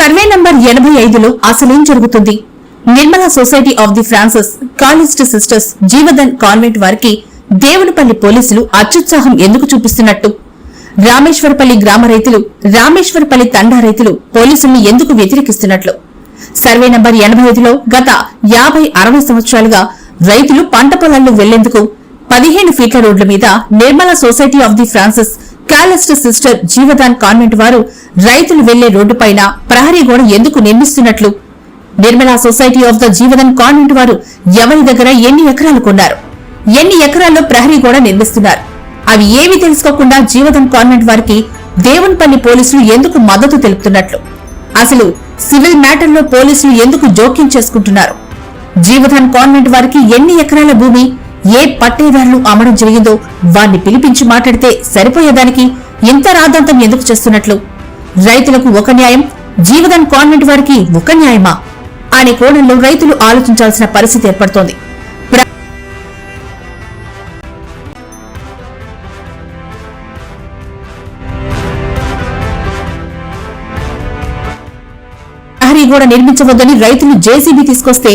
Survey number ఎనభై ఐదులో అసలేం జరుగుతుంది? Nirmala society of the Francis Clarist sisters Jeevadan convent వారికి దేవునిపల్లి పోలీసులు అత్యుత్సాహం ఎందుకు చూపిస్తున్నట్టు? రామేశ్వరపల్లి గ్రామ రైతులు రామేశ్వరపల్లి తండా రైతులు పోలీసుల్ని ఎందుకు వ్యతిరేకిస్తున్నట్లు? సర్వే నంబర్ ఎనభై ఐదులో గత యాభై అరవై సంవత్సరాలుగా రైతులు పంట పొలాల్లో వెళ్ళేందుకు పదిహేను ఫీట్ల రోడ్ల మీద Nirmala society of the Francis Clarist sister Jeevadan convent వారు రైతులు వెళ్ళే రోడ్డుపైన ప్రహరీ గోడ ఎందుకు నిర్మిస్తున్నట్లు? Nirmala society of the Jeevadan convent వారు ఎవరి దగ్గర ఎన్ని ఎకరాలు కొన్నారు? ఎన్ని ఎకరాల్లో ప్రహరీ గోడ నిర్మిస్తున్నారు? అవి ఏవి తెలుసుకోకుండా జీవదన్ కాన్వెంట్ వారికి దేవునిపల్లి పోలీసులు ఎందుకు మద్దతు తెలుపుతున్నట్లు? అసలు సివిల్ మ్యాటర్లో పోలీసులు ఎందుకు జోక్యం చేసుకుంటున్నారు? జీవధన్ కాన్వెంట్ వారికి ఎన్ని ఎకరాల భూమి ఏ పట్టేదారులు అమ్మడం జరిగిందో వారిని పిలిపించి మాట్లాడితే సరిపోయేదానికి ఇంత రాద్ధాంతం ఎందుకు చేస్తున్నట్లు? రైతులకు ఒక న్యాయం జీవదన్ కాన్వెంట్ వారికి ఒక న్యాయమా? అనే కోణంలో రైతులు ఆలోచించాల్సిన పరిస్థితి ఏర్పడుతోంది. ప్రహరీ గోడ నిర్మించవద్దని రైతులు జేసీబీ తీసుకొస్తే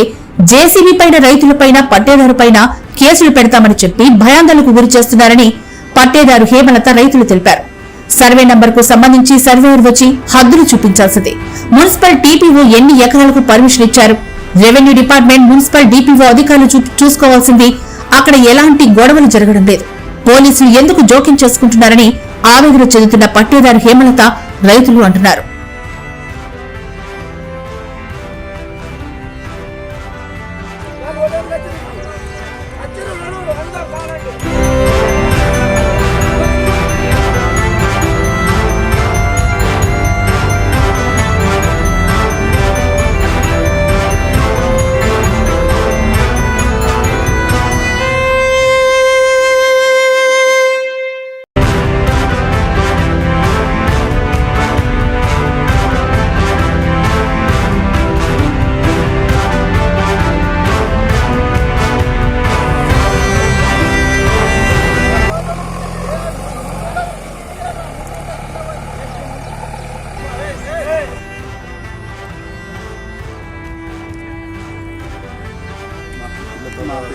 జేసీబీ పైన రైతులపైన పట్టేదారుపైన కేసులు పెడతామని చెప్పి భయాందోళనకు గురి చేస్తున్నారని పట్టేదారు హేమలత రైతులు తెలిపారు. సర్వే నంబర్కు సంబంధించి సర్వేయర్ వచ్చి హద్దులు చూపించాల్సింది. మున్సిపల్ టీపీఓ ఎన్ని ఎకరాలకు పర్మిషన్ ఇచ్చారు? రెవెన్యూ డిపార్ట్మెంట్ మున్సిపల్ డీపీఓ అధికారులు చూసుకోవాల్సింది అక్కడ ఎలాంటి గొడవలు జరగడం లేదు. పోలీసులు ఎందుకు జోక్యం చేసుకుంటున్నారని ఆవేదన చెందుతున్న పట్టేదారు హేమలత రైతులు అంటున్నారు. আমাদের নেতৃত্ব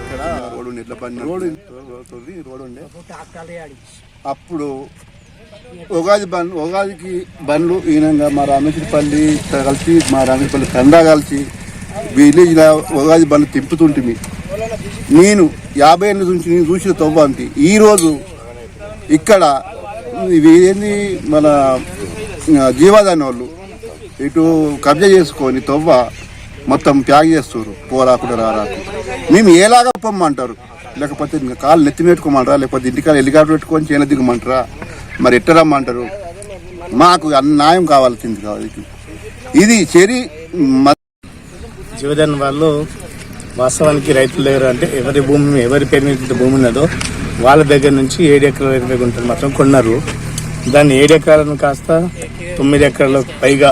ఇక్కడ రోడ్డు ఉండే ఇట్లా పని రోడ్డు ఉండే. అప్పుడు ఉగాది బండ్ ఉగాదికి బండ్లు ఈయనంగా మా రామేశ్వరపల్లి కలిసి మా రామేశ్వరపల్లి తండా కలిసి విలేజ్లో ఉగాది బండ్లు తిప్పుతుంటిమి నేను యాభై ఏళ్ళ నుంచి నేను చూసిన తవ్వ అంతే ఈరోజు ఇక్కడ ఏంది మన జీవాదాని వాళ్ళు ఇటు కబ్జా చేసుకొని తవ్వ మొత్తం ప్యాక్ చేస్తారు పోరాకుండా రారాకు. మేము ఏలాగా పొమ్మంటారు లేకపోతే ఇంకా కాళ్ళు నెత్తి పెట్టుకోమంటారా? లేకపోతే ఇంటికాడ హెలికాప్టర్ పెట్టుకొని చేన దిగమంటారా? మరి ఎట్ట రమ్మంటారు? మాకు అన్యాయం న్యాయం కావాల్సింది కావాలి. ఇది చెరి మ- జీవదాన్ వాళ్ళు వాస్తవానికి రైతులు లేరు అంటే ఎవరి భూమి ఎవరి పేరు మీద భూమి ఉన్నదో వాళ్ళ దగ్గర నుంచి ఏడు ఎకరాల ఇరవై గుంటలు మాత్రం కొన్నారు. దాన్ని ఏడు ఎకరాలను కాస్త తొమ్మిది ఎకరాలకు పైగా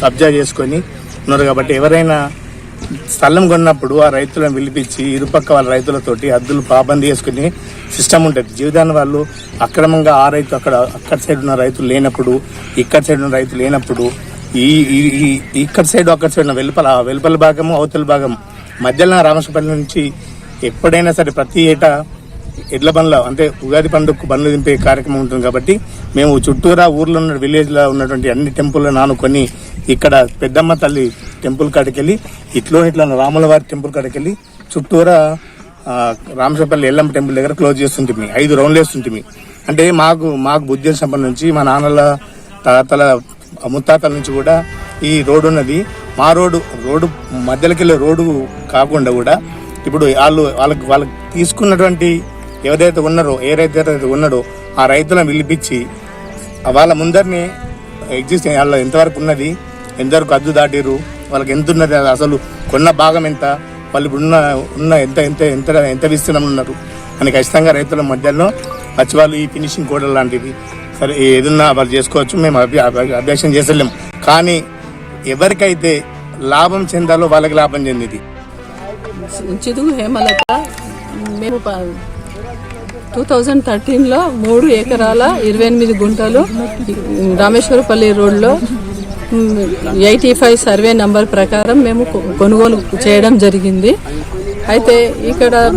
కబ్జా చేసుకొని ఉన్నారు కాబట్టి ఎవరైనా స్థలం కొన్నప్పుడు ఆ రైతులను పిలిపించి ఇరుపక్క వాళ్ళ రైతులతోటి హద్దులు పాబంది చేసుకుని సిస్టమ్ ఉంటుంది. జీవితాన్ని వాళ్ళు అక్రమంగా ఆ రైతు అక్కడ అక్కడ సైడ్ ఉన్న రైతులు లేనప్పుడు ఇక్కడ సైడ్ ఉన్న రైతులు లేనప్పుడు ఈ ఈ- ఈ- ఇక్కడ సైడ్ అక్కడ సైడ్ ఉన్న వెలుపల వెలుపల భాగము అవతల భాగం మధ్యలో రామేశ్వరపల్లి నుంచి ఎప్పుడైనా సరే ప్రతి ఏటా ఎడ్ల బండ్ల అంటే ఉగాది పండుగకు బండ్లు దింపే కార్యక్రమం ఉంటుంది కాబట్టి మేము చుట్టూరా ఊర్లో ఉన్న విలేజ్లో ఉన్నటువంటి అన్ని టెంపుల్లో నానుకొని ఇక్కడ పెద్దమ్మ తల్లి టెంపుల్ కాడికెళ్ళి ఇట్లో ఇట్లా రాములవారి టెంపుల్ కాడికి వెళ్ళి చుట్టూరా ఆ, ఎల్లమ్మ టెంపుల్ దగ్గర క్లోజ్ చేస్తుంటిమి ఐదు రౌండ్లు వేస్తుంటిమి అంటే మాకు మాకు బుద్ధి వచ్చినప్పటి నుంచి మా నాన్నల తాతల ముత్తాతల నుంచి కూడా ఈ రోడ్డు ఉన్నది. మా రోడ్డు రోడ్డు మధ్యలోకి వెళ్ళే రోడ్డు కాకుండా కూడా ఇప్పుడు వాళ్ళు వాళ్ళకి వాళ్ళకి తీసుకున్నటువంటి ఎవరైతే ఉన్నారో ఏ రైతు ఉన్నాడో ఆ రైతులను పిలిపించి వాళ్ళ ముందరిని ఎగ్జిస్ట్ వాళ్ళ ఎంతవరకు ఉన్నది. ఎంతవరకు అద్దు దాటిరు వాళ్ళకి ఎంత ఉన్నది అది అసలు కొన్న భాగం ఎంత? వాళ్ళు ఇప్పుడు ఉన్న ఉన్న ఎంత ఎంత ఎంత ఎంత విస్తీర్ణం ఉన్నారు? అని ఖచ్చితంగా రైతుల మధ్యలో వచ్చి వాళ్ళు ఈ ఫినిషింగ్ కోడలు లాంటిది. సరే ఏదన్నా వాళ్ళు చేసుకోవచ్చు మేము అభ్య- అభ్యాసం చేసలేము కానీ ఎవరికైతే లాభం చెందాలో వాళ్ళకి లాభం చెందింది. చిదుగు హేమలత మేము టూ థౌజండ్ థర్టీన్లో మూడు ఎకరాల ఇరవై ఎనిమిది గుంటలు రామేశ్వరపల్లి రోడ్లో ఎయిటీ ఫైవ్ సర్వే నంబర్ ప్రకారం మేము కొనుగోలు చేయడం జరిగింది. అయితే ఇక్కడ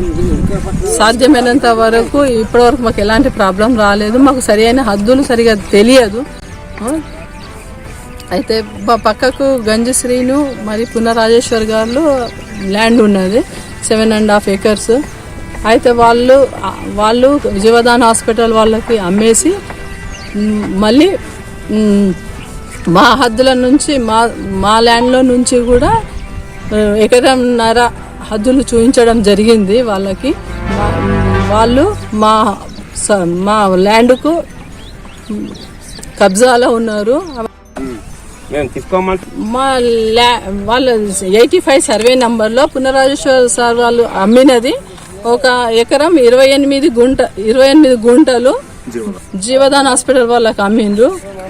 సాధ్యమైనంత వరకు ఇప్పటివరకు మాకు ఎలాంటి ప్రాబ్లం రాలేదు. మాకు సరైన హద్దులు సరిగా తెలియదు. అయితే ప- పక్కకు గంజశ్రీను మరి పునరాజేశ్వర్ గారు ల్యాండ్ ఉన్నది సెవెన్ అండ్ హాఫ్ ఏకర్స్. అయితే వాళ్ళు వాళ్ళు జీవదాన్ హాస్పిటల్ వాళ్ళకి అమ్మేసి మళ్ళీ మ్, హద్దుల నుంచి మా మా ల్యాండ్లో నుంచి కూడా ఎకరంన్నర హద్దులు చూపించడం జరిగింది వాళ్ళకి. వాళ్ళు మా మా ల్యాండ్కు కబ్జాలో ఉన్నారు. మా ల్యా వాళ్ళ ఎయిటీ ఫైవ్ సర్వే నంబర్లో పునరాజేశ్వర సార్ వాళ్ళు అమ్మినది ఒక ఎకరం ఇరవై ఎనిమిది గుంట ఇరవై ఎనిమిది గుంటలు జీవదాన్ హాస్పిటల్ వాళ్ళకి అమ్మిండ్రు.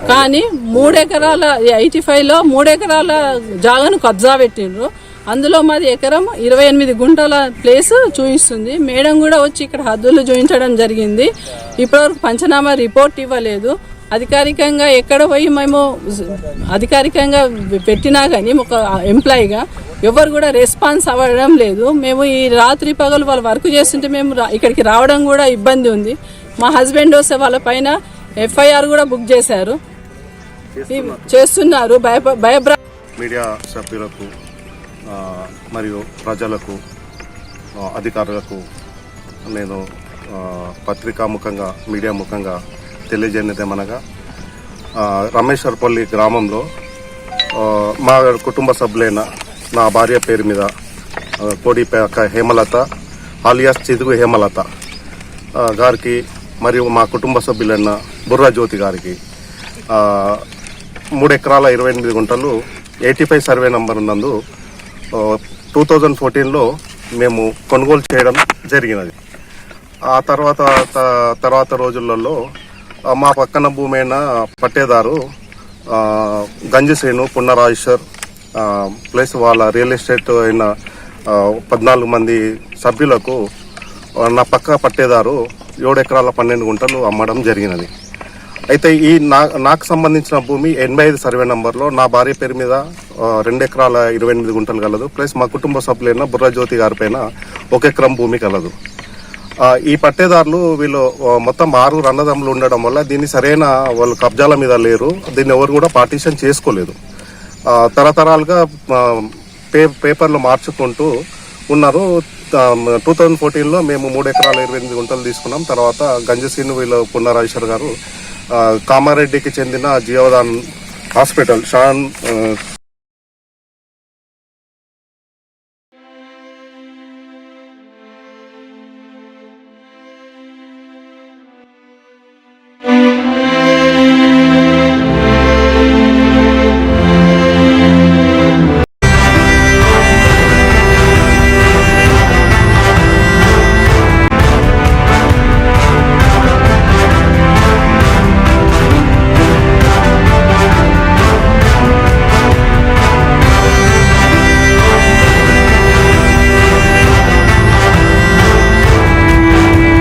కానీ మూడెకరాల ఎయిటీ ఫైవ్లో మూడెకరాల జాగాను కబ్జా పెట్టిండ్రు. అందులో మాది ఎకరం ఇరవై ఎనిమిది గుంటల ప్లేస్ చూపిస్తుంది. మేడం కూడా వచ్చి ఇక్కడ హద్దులు చూపించడం జరిగింది. ఇప్పటివరకు పంచనామా రిపోర్ట్ ఇవ్వలేదు. అధికారికంగా ఎక్కడ పోయి మేము అధికారికంగా పెట్టినా కానీ ఒక ఎంప్లాయీగా ఎవరు కూడా రెస్పాన్స్ అవ్వడం లేదు. మేము ఈ రాత్రి పగలు వాళ్ళు వర్క్ చేస్తుంటే మేము రా- ఇక్కడికి రావడం కూడా ఇబ్బంది ఉంది. మా హస్బెండ్ వస్తే వాళ్ళ పైన ఎఫ్ఐఆర్ కూడా బుక్ చేశారు. చేస్తున్నారు. భయభ్రా మీడియా సభ్యులకు మరియు ప్రజలకు అధికారులకు నేను ఆ, పత్రికాముఖంగా మీడియా ముఖంగా తెలియజేయనిదేమనగా రమేశ్వరపల్లి గ్రామంలో మా కుటుంబ సభ్యులైన నా భార్య పేరు మీద కోడిపేక హేమలత ఆలియాస్ చిదుగు హేమలత గారికి మరియు మా కుటుంబ సభ్యులైన బుర్రా జ్యోతి గారికి మూడు ఎకరాల ఇరవై ఎనిమిది గుంటలు ఎయిటీ ఫైవ్ సర్వే నంబర్ నందు టూ థౌజండ్ ఫోర్టీన్లో మేము కొనుగోలు చేయడం జరిగినది. ఆ తర్వాత త- తర్వాత రోజులలో మా పక్కన భూమైన పట్టేదారు ఆ, గంజిశ్రేణు పున్నరాజేశ్వర్ ప్లస్ వాళ్ళ రియల్ ఎస్టేట్ అయిన పద్నాలుగు మంది సభ్యులకు నా పక్క పట్టేదారు ఏడు ఎకరాల పన్నెండు గుంటలు అమ్మడం జరిగినది. అయితే ఈ నా నాకు సంబంధించిన భూమి ఎనభై ఐదు సర్వే నంబర్లో నా భార్య పేరు మీద రెండు ఎకరాల ఇరవై ఎనిమిది గుంటలు కలదు. ప్లస్ మా కుటుంబ సభ్యులైన బుర్రజ్యోతి గారి పైన ఒక ఎకరం భూమి కలదు. ఈ పట్టేదారులు వీళ్ళు మొత్తం ఆరుగురు అన్నదమ్ములు ఉండడం వల్ల దీన్ని సరైన వాళ్ళు కబ్జాల మీద లేరు. దీన్ని ఎవరు కూడా పార్టీషన్ చేసుకోలేదు. తరతరాలుగా పే పేపర్లు మార్చుకుంటూ ఉన్నారు. టూ థౌజండ్ ఫోర్టీన్లో మేము మూడు ఎకరాల ఇరవై ఎనిమిది గుంటలు తీసుకున్నాం. తర్వాత గంజసీను వీళ్ళు పున్నరాజేశ్వర్ గారు. కామారెడ్డికి చెందిన జీవదాన్ హాస్పిటల్ షాన్